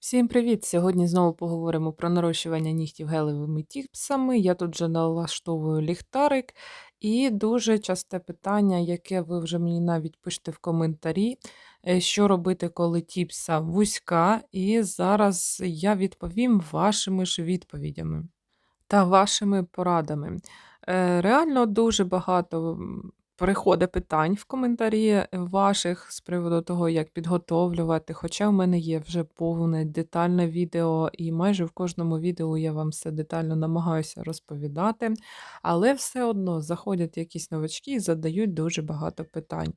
Всім привіт! Сьогодні знову поговоримо про нарощування нігтів гелевими тіпсами. Я тут вже налаштовую ліхтарик, і дуже часте питання, яке ви вже мені навіть пишете в коментарі, е, що робити, коли тіпса вузька, і зараз я відповім вашими ж відповідями та вашими порадами. Е, Реально дуже багато приходить питань в коментарі е, ваших з приводу того, як підготовлювати. Хоча в мене є вже повне детальне відео, і майже в кожному відео я вам все детально намагаюся розповідати. Але все одно заходять якісь новачки і задають дуже багато питань.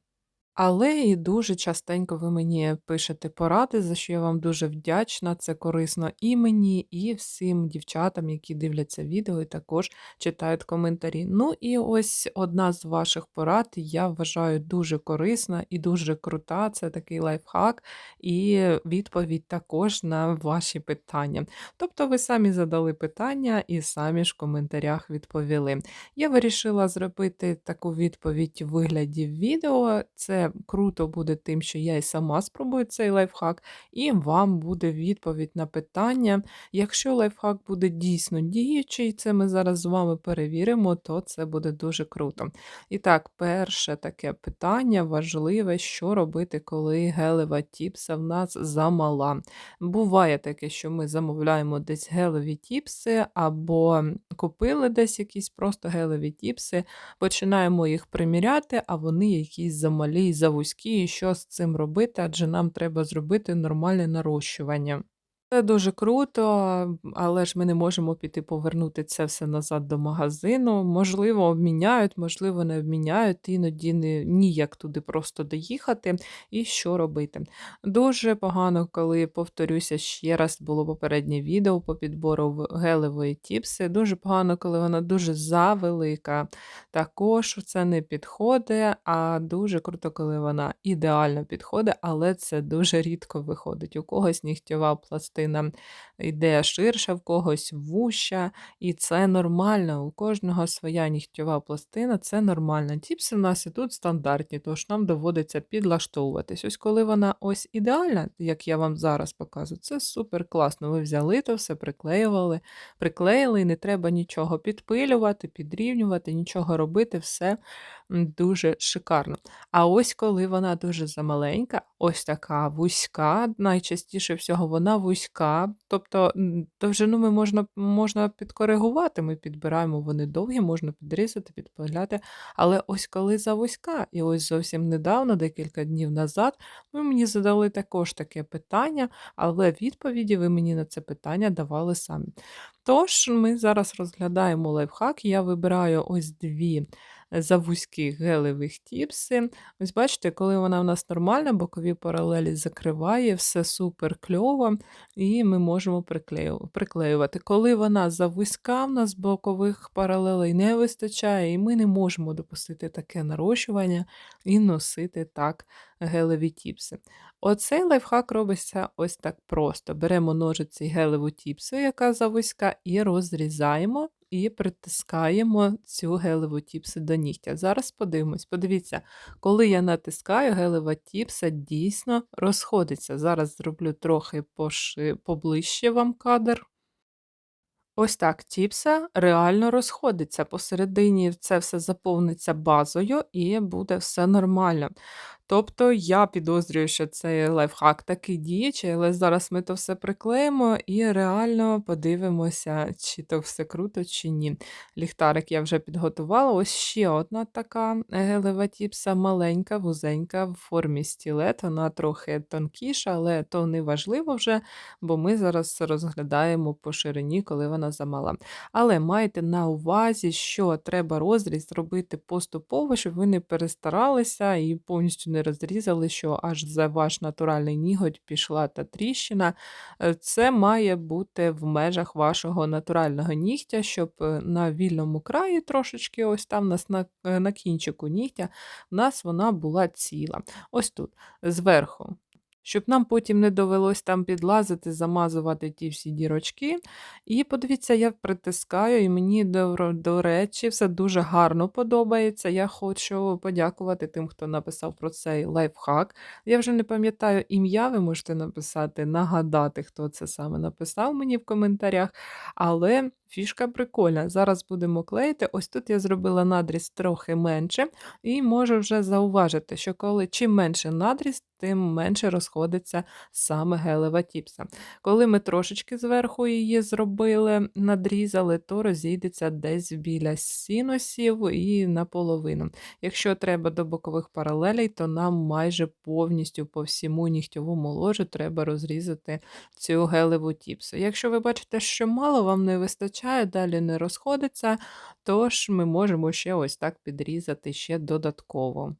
Але і дуже частенько ви мені пишете поради, за що я вам дуже вдячна. Це корисно і мені, і всім дівчатам, які дивляться відео і також читають коментарі. Ну і ось одна з ваших порад, я вважаю, дуже корисна і дуже крута. Це такий лайфхак, і відповідь також на ваші питання. Тобто ви самі задали питання і самі ж в коментарях відповіли. Я вирішила зробити таку відповідь у вигляді відео. Це круто буде тим, що я і сама спробую цей лайфхак, і вам буде відповідь на питання. Якщо лайфхак буде дійсно діючий, це ми зараз з вами перевіримо, то це буде дуже круто. І так, перше таке питання важливе, що робити, коли гелева тіпса в нас замала. Буває таке, що ми замовляємо десь гелеві тіпси, або купили десь якісь просто гелеві тіпси, починаємо їх приміряти, а вони якісь замалі завузькі. І що з цим робити? Адже нам треба зробити нормальне нарощування. Це дуже круто, але ж ми не можемо піти повернути це все назад до магазину. Можливо, обміняють, можливо, не обміняють, іноді не, ніяк туди просто доїхати. І що робити? Дуже погано, коли, повторюся ще раз, було попереднє відео по підбору гелевої тіпси. Дуже погано, коли вона дуже завелика. Також це не підходить, а дуже круто, коли вона ідеально підходить, але це дуже рідко виходить. У когось нігтєва пластина йде ширша, в когось вуща, і це нормально. У кожного своя нігтєва пластина, це нормально. Тіпси в нас і тут стандартні, тож нам доводиться підлаштовуватись. Ось коли вона ось ідеальна, як я вам зараз показую, це супер класно. Ви взяли то все, приклеювали, приклеїли, і не треба нічого підпилювати, підрівнювати, нічого робити, все дуже шикарно. А ось коли вона дуже замаленька, ось така вузька, найчастіше всього вона вузька, тобто довжину ми можна, можна підкоригувати, ми підбираємо вони довгі, можна підрізати, підпиляти. Але ось коли завузька, і ось зовсім недавно, декілька днів назад, ви мені задали також таке питання, але відповіді ви мені на це питання давали самі. Тож ми зараз розглядаємо лайфхак. Я вибираю ось дві завузьких гелевих тіпси. Ось бачите, коли вона в нас нормальна, бокові паралелі закриває, все супер кльово, і ми можемо приклеювати. Коли вона завузька, в нас бокових паралелей не вистачає, і ми не можемо допустити таке нарощування і носити так гелеві тіпси. Оцей лайфхак робиться ось так просто. Беремо ножиці гелеву тіпсу, яка завузька, і розрізаємо. І притискаємо цю гелеву тіпсу до нігтя. Зараз подивимось. Подивіться, коли я натискаю, гелева тіпса дійсно розходиться. Зараз зроблю трохи поближче вам кадр. Ось так тіпса реально розходиться. Посередині це все заповниться базою і буде все нормально. Тобто я підозрюю, що цей лайфхак такий діючий, але зараз ми то все приклеїмо і реально подивимося, чи то все круто, чи ні. Ліхтарик я вже підготувала. Ось ще одна така гелева тіпса, маленька, вузенька, в формі стілет. Вона трохи тонкіша, але то не важливо вже, бо ми зараз розглядаємо по ширині, коли вона замала. Але майте на увазі, що треба розріз зробити поступово, щоб ви не перестаралися і повністю не розрізали, що аж за ваш натуральний ніготь пішла та тріщина. Е, Це має бути в межах вашого натурального нігтя, щоб е, на вільному краї трошечки, ось там нас на, е, на кінчику нігтя, в нас вона була ціла. Ось тут, зверху. Щоб нам потім не довелось там підлазити, замазувати ті всі дірочки. І подивіться, я притискаю, і мені, до, до речі, все дуже гарно подобається. Я хочу подякувати тим, хто написав про цей лайфхак. Я вже не пам'ятаю ім'я, ви можете написати, нагадати, хто це саме написав мені в коментарях. Але фішка прикольна. Зараз будемо клеїти. Ось тут я зробила надріз трохи менше, і можу вже зауважити, що коли чим менше надріз, тим менше розходиться саме гелева тіпса. Коли ми трошечки зверху її зробили, надрізали, то розійдеться десь біля сінусів і наполовину. Якщо треба до бокових паралелей, то нам майже повністю по всьому нігтєвому ложу треба розрізати цю гелеву тіпсу. Якщо ви бачите, що мало вам не вистачає, далі не розходиться, тож ми можемо ще ось так підрізати ще додатково.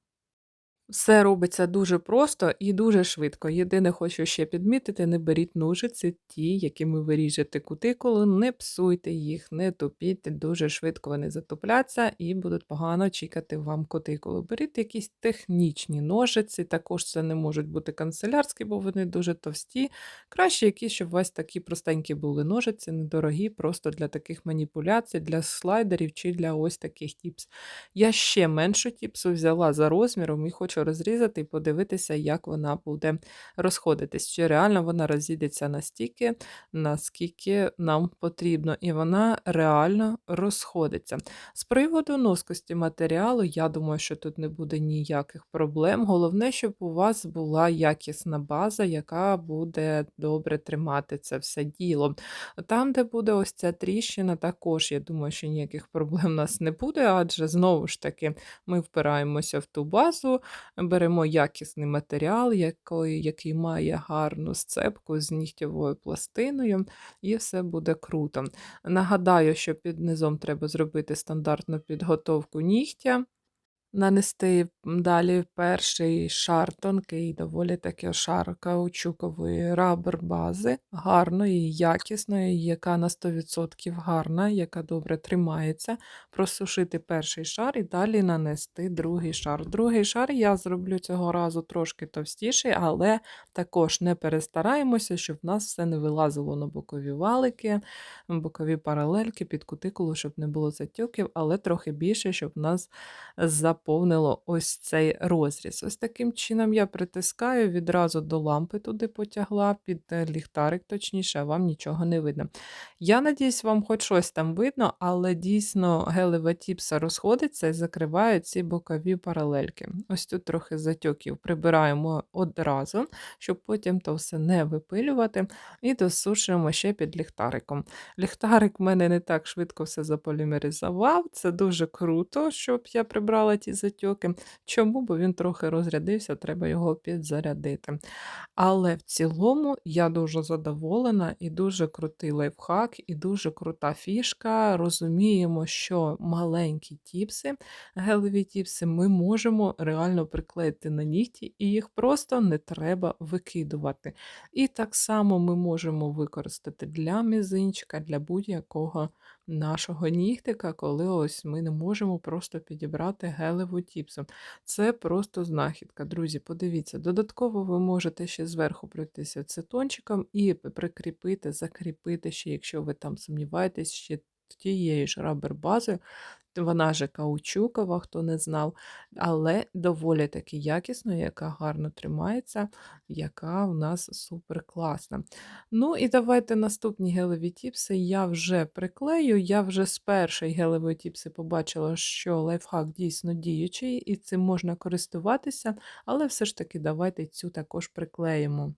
Все робиться дуже просто і дуже швидко. Єдине, хочу ще підмітити: не беріть ножиці, ті, якими ви ріжете кутикулу, не псуйте їх, не тупіть, дуже швидко вони затопляться і будуть погано чікати вам кутикулу. Беріть якісь технічні ножиці, також це не можуть бути канцелярські, бо вони дуже товсті. Краще якісь, щоб у вас такі простенькі були ножиці, недорогі, просто для таких маніпуляцій, для слайдерів чи для ось таких тіпс. Я ще меншу тіпсу взяла за розміром і хочу розрізати і подивитися, як вона буде розходитись. Чи реально вона розійдеться настільки, наскільки нам потрібно, і вона реально розходиться. З приводу носкості матеріалу, я думаю, що тут не буде ніяких проблем. Головне, щоб у вас була якісна база, яка буде добре тримати це все діло. Там, де буде ось ця тріщина, також, я думаю, що ніяких проблем у нас не буде, адже знову ж таки ми впираємося в ту базу, Беремо якісний матеріал, який, який має гарну сцепку з нігтєвою пластиною, і все буде круто. Нагадаю, що під низом треба зробити стандартну підготовку нігтя. Нанести далі перший шар тонкий, доволі таки шар каучукової рабер бази, гарної, якісної, яка на 100% гарна, яка добре тримається. Просушити перший шар і далі нанести другий шар. Другий шар я зроблю цього разу трошки товстіший, але також не перестараємося, щоб в нас все не вилазило на бокові валики, бокові паралельки під кутикулу, щоб не було затюків, але трохи більше, щоб в нас за заповнило ось цей розріз. Ось таким чином я притискаю, відразу до лампи туди потягла, під е, ліхтарик, точніше, вам нічого не видно. Я надіюсь, вам хоч щось там видно, але дійсно гелева тіпса розходиться і закриває ці бокові паралельки. Ось тут трохи затьоків прибираємо одразу, щоб потім то все не випилювати, і досушуємо ще під ліхтариком. Ліхтарик в мене не так швидко все заполімеризував, це дуже круто, щоб я прибрала ті ці затьоки. Чому? Бо він трохи розрядився, треба його підзарядити. Але в цілому я дуже задоволена і дуже крутий лайфхак, і дуже крута фішка. Розуміємо, що маленькі тіпси, гелеві тіпси, ми можемо реально приклеїти на нігті, і їх просто не треба викидувати. І так само ми можемо використати для мізинчика, для будь-якого нашого нігтика, коли ось ми не можемо просто підібрати гелеву тіпсом. Це просто знахідка. Друзі, подивіться, додатково ви можете ще зверху пройтися цитончиком і прикріпити, закріпити ще, якщо ви там сумніваєтесь, ще тією ж рабер-базою, вона же каучукова, хто не знав, але доволі таки якісно, яка гарно тримається, яка у нас супер класна. Ну і давайте наступні гелеві тіпси я вже приклею. Я вже з першої гелевої тіпси побачила, що лайфхак дійсно діючий, і цим можна користуватися, але все ж таки давайте цю також приклеїмо.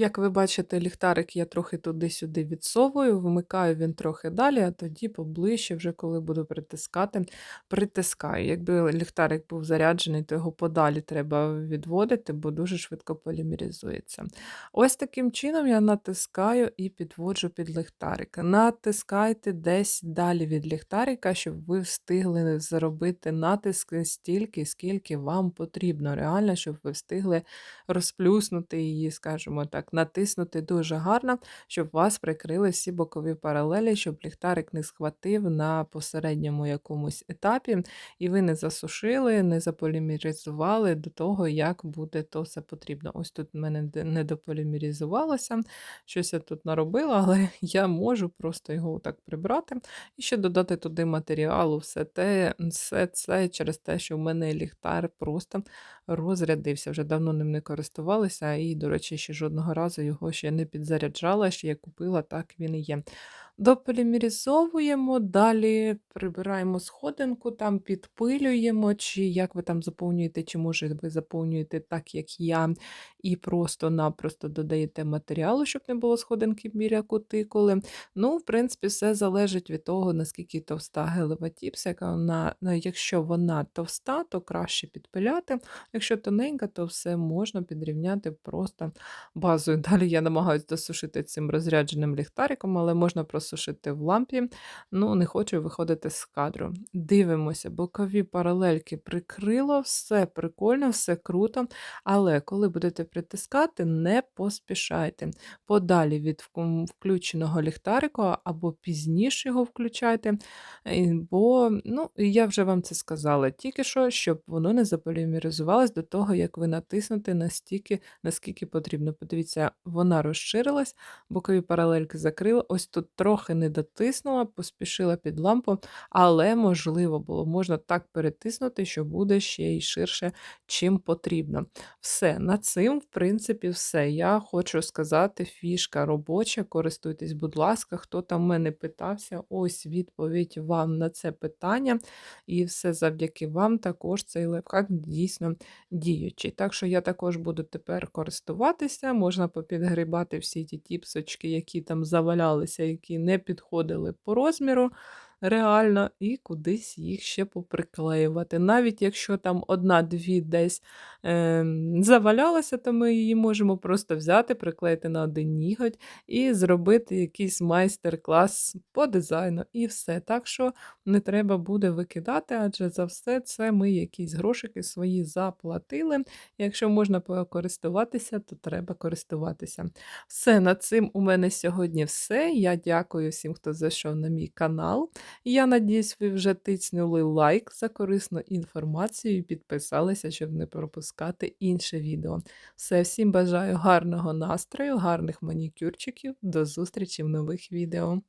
Як ви бачите, ліхтарик я трохи туди-сюди відсовую, вмикаю він трохи далі, а тоді поближче, вже коли буду притискати, притискаю. Якби ліхтарик був заряджений, то його подалі треба відводити, бо дуже швидко полімеризується. Ось таким чином я натискаю і підводжу під ліхтарик. Натискайте десь далі від ліхтарика, щоб ви встигли зробити натиск стільки, скільки вам потрібно. Реально, щоб ви встигли розплюснути її, скажімо так так натиснути дуже гарно, щоб вас прикрили всі бокові паралелі, щоб ліхтарик не схватив на посередньому якомусь етапі, і ви не засушили, не заполімеризували до того, як буде то все потрібно. Ось тут в мене не дополімеризувалося, щось я тут наробила, але я можу просто його так прибрати і ще додати туди матеріалу, все те, все це через те, що в мене ліхтар просто розрядився. Вже давно ним не користувалася, і, до речі, ще жодного разу його ще не підзаряджала, ще я купила, так він і є. Дополімеризовуємо, далі прибираємо сходинку, там підпилюємо, чи як ви там заповнюєте, чи може ви заповнюєте так, як я, і просто-напросто додаєте матеріалу, щоб не було сходинки біля кутикули. Ну, в принципі, все залежить від того, наскільки товста гелева тіпса. Яка вона, ну, якщо вона товста, то краще підпиляти. Якщо тоненька, то все можна підрівняти просто базою. Далі я намагаюся досушити цим розрядженим ліхтариком, але можна просушити в лампі. Ну, не хочу виходити з кадру. Дивимося, бокові паралельки прикрило, все прикольно, все круто. Але коли будете притискати, не поспішайте. Подалі від включеного ліхтарику або пізніше його включайте. Бо, ну, я вже вам це сказала тільки що, щоб воно не заполімеризувалось до того, як ви натиснете настільки, наскільки потрібно. Подивіться, вона розширилась, бокові паралельки закрила. Ось тут трохи не дотиснула, поспішила під лампу, але можливо було, можна так перетиснути, що буде ще й ширше, чим потрібно. Все, на цим, в принципі, все. Я хочу сказати, фішка робоча. Користуйтесь, будь ласка, хто там мене питався, ось відповідь вам на це питання. І все завдяки вам також цей лайфхак дійсно діючий. Так що я також буду тепер користуватися, можна попідгрібати всі ті тіпсочки, які там завалялися, які не підходили по розміру. Реально, і кудись їх ще поприклеювати. Навіть якщо там одна-дві десь ем, завалялася, то ми її можемо просто взяти, приклеїти на один ніготь і зробити якийсь майстер-клас по дизайну. І все. Так що не треба буде викидати, адже за все це ми якісь грошики свої заплатили. Якщо можна покористуватися, то треба користуватися. Все, на цим у мене сьогодні все. Я дякую всім, хто зайшов на мій канал. Я надіюсь, ви вже тиснули лайк за корисну інформацію і підписалися, щоб не пропускати інше відео. Все, всім бажаю гарного настрою, гарних манікюрчиків. До зустрічі в нових відео.